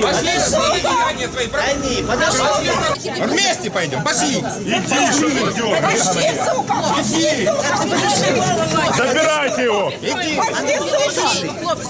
Пошли свои деяния свои. Ні, Пошли. Вместе пойдем. Пошли. Забирайте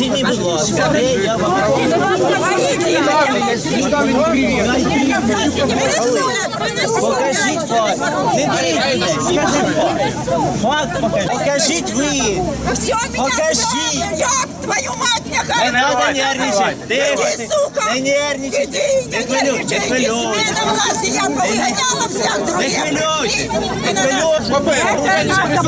мені, будь ласка, де я вам Покажіть факт. Не беріть мене. Скажи факт. Покажіть. Покажіть ви. Все твою мать, Не нехай треба нервничати. Иди, сука! Не нервничай. Иди, Не не хвилюй, не нервничай, хвилюй. смена власти, я повыгоняла Не хвилюйся. Не хвилюйся.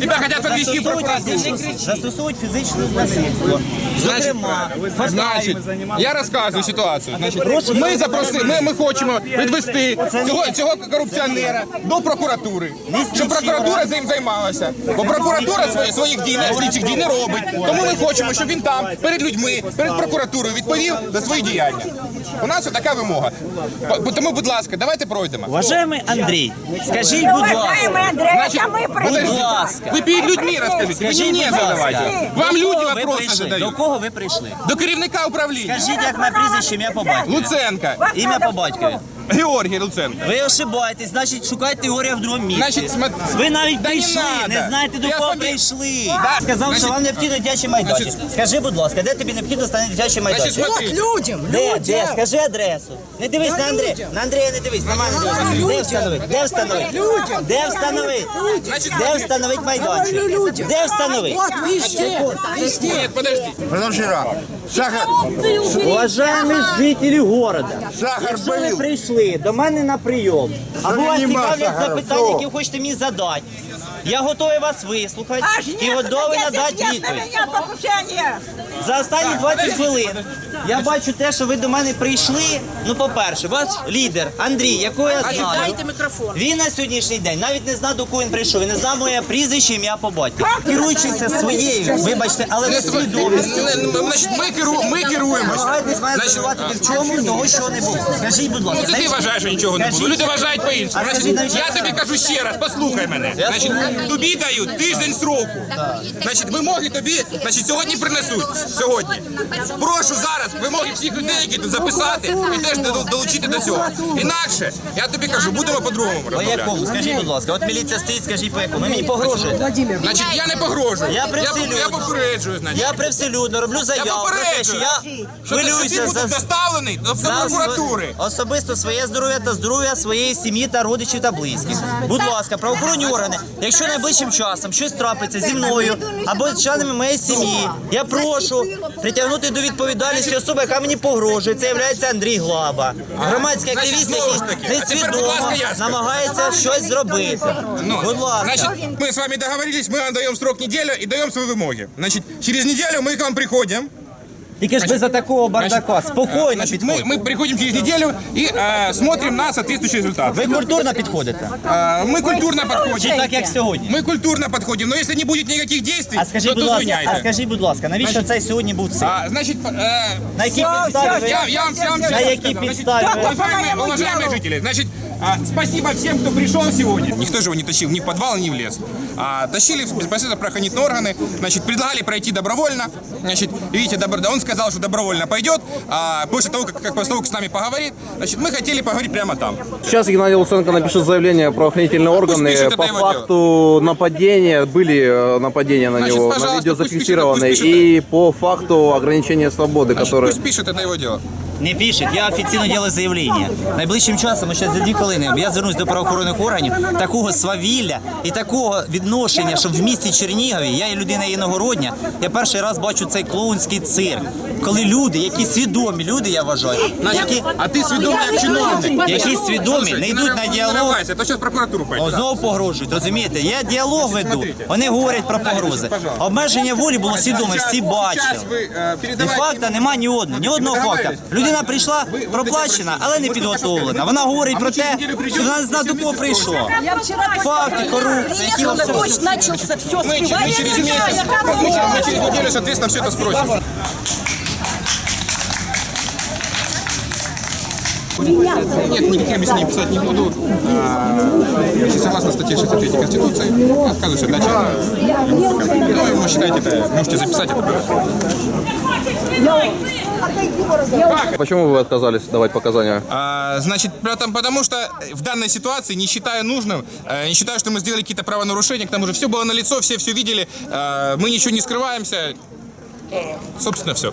Тебя хотят подвести в Застосують прокуратуру. фізичне насильство. Зокрема, Значить, я розказую ситуацію. Значить, ми запросили, ми, ми хочемо відвести цього, цього корупціонера до прокуратури, щоб прокуратура цим займалася. Бо прокуратура своїх дій, не- слідчих дій не робить. Тому ми хочемо, щоб він там перед людьми, перед прокуратурою відповів за свої діяння. У нас така вимога. Бо- Тому, будь ласка, давайте пройдемо. Уважаемый Андрей, скажіть, будь ласка, Значить, подождіть, Будь ласка. ви перед людьми розкажіть, ви скажіть, будь ласка, задавайте. Вам до люди кого ви вопроси прийшли? До задають. кого ви прийшли? До керівника управління. Скажіть, як моє прізвище, ім'я по батькові. Луценка. Ім'я по батькові. Георгій Луценко. Ви ошибаєтесь, значить шукайте Ігоря в другому місці. Значить, см- ви навіть Да не прийшли, не, надо. знаєте до Я кого фамі- прийшли. Да. Сказав, Значить- що вам необхідно дитячий майданчик. Значить- Скажи, будь ласка, де тобі необхідно стане дитячий Значить, майданчик? смотри. людям, Де, де? Скажи адресу. Не дивись на Андрія. На Андрія не дивись, на мене дивись. Де встановити? Де встановити? Де встановити? Значить, Де встановити майданчик? Де встановити? Нет, подожди. Позавчера. Сахар, Уважаемі жителі города, сахар якщо ви болел. прийшли до мене на прийом, або вас цікавлять запитання, які ви хочете мені задати, я готовий вас вислухати Аж і готовий надати на відповідь. меня покушение. За останні 20 хвилин я бачу те, що ви до мене прийшли. Ну, по-перше, ваш лідер Андрій, якого я знаю. Дайте. Він на сьогоднішній день навіть не знав, до кого він прийшов. Він не знав моє прізвище, ім'я по батьку. Керуючися своєю, вибачте, але не свідомістю. Значить, ми, керу, ми керуємося. Намагайтесь мене звинуватити в чому, того, що не було. Скажіть, будь ласка. Ну, це ти навіщо- вважаєш, що нічого не було. Люди вважають по-іншому. Значить, я тобі кажу ще раз, послухай мене. Значить. Тобі дають тиждень сроку. Значить, вимоги тобі, значить, сьогодні принесуть. Сьогодні. Прошу зараз вимоги всіх людей, які тут записати, і теж долучити до цього. Інакше, я тобі кажу, будемо по-другому розмовляти. Скажіть, будь ласка, от міліція стоїть, скажіть по якому. Ви мені погрожуєте. Значить, я не погрожую. Я я, привселюдно. я попереджую, значить. Я привселюдно роблю Я заяву про те, що попереджую, я хвилююся за доставлений до прокуратури. особисто своє здоров'я та здоров'я своєї сім'ї та родичів та близьких. Будь ласка, правоохоронні органи, якщо найближчим часом щось трапиться зі мною або з членами моєї сім'ї, я прошу притягнути до відповідальності особи, яка мені погрожує. Це є Андрій Глаба, громадський Значить, активіст, знову ж який таки, а тепер, будь несвідомо ласка, я скажу. намагається щось зробити. Ну, Будь ласка. Значит, мы с вами договорились, мы вам даем срок неделю и даем свои вымоги. Значит, через неделю мы к вам приходим. Тільки ж без такого бардака, спокійно Значит, мы, підходьте. мы приходим через неделю и э, смотрим на соответствующий результат. Ви культурно підходите. Э, мы культурно Чи подходим. так, як сьогодні? Мы культурно подходим, но если не будет никаких действий, А скажіть, то, будь то ласка, а звиняйте. скажіть, будь ласка, навіщо цей сьогодні був цей? А, значит, э, На якій підставі ви- я, я вам, я вам на сейчас якій расскажу. Значит, підставі ви- Уважаемые, уважаемые жители, значит, а, спасибо всем, кто пришел сегодня. Никто же его не тащил ни в подвал, ни в лес. А, тащили безпосредственно правоохранительные органы, значит, предлагали пройти добровольно. Значит, видите, добро... он сказал, что добровольно пойдет, а после того, как, как после того, как с нами поговорит, значит, мы хотели поговорить прямо там. Сейчас Геннадий Луценко напишет заявление в правоохранительные органы пишет, по факту нападения, были э, нападения на Значит, него, на видео пишет, зафиксированы, пишет. и по факту ограничения свободы, Значит, которые... пусть пишет, это его дело. Не пишет, я офіційно ділю заявлення. Найближчим часом, ще за дві хвилини, я звернусь до правоохоронних органів. Такого свавілля і такого відношення, що в місті Чернігові, я є людина іногородня, я перший раз бачу цей клоунський цирк Коли люди, які свідомі люди, я вважаю, які, А ты сведомый как чиновник. які свідомі, не йдуть на діалог. Это сейчас в прокуратуру О, пойдет. знову погрожують, розумієте? Я діалог веду, вони говорять про погрози. Обмеження волі було свідоме, всі бачили. Сейчас вы э, І передавайте факта нема ні одного, ні одного факта. Людина прийшла проплачена, але не підготовлена. Вона говорить про те, що вона не знає, до кого прийшов. Факти, корупція, які вам Дождь начался, все, Мы, мы спеваем. через месяц, мы, через- мы через неделю, соответственно, все это спросим. Нет, никаких объяснений писать не буду. А, значит, согласно статье 63 Конституции, отказываюсь от начала. Ну, и вы считаете, это, можете записать это. Почему вы отказались давать показания? А, значит, потому, потому что в данной ситуации, не считаю нужным, э, не считаю, что мы сделали какие-то правонарушения, к тому же все было на лицо, все все видели, э, мы ничего не скрываемся. Собственно, все.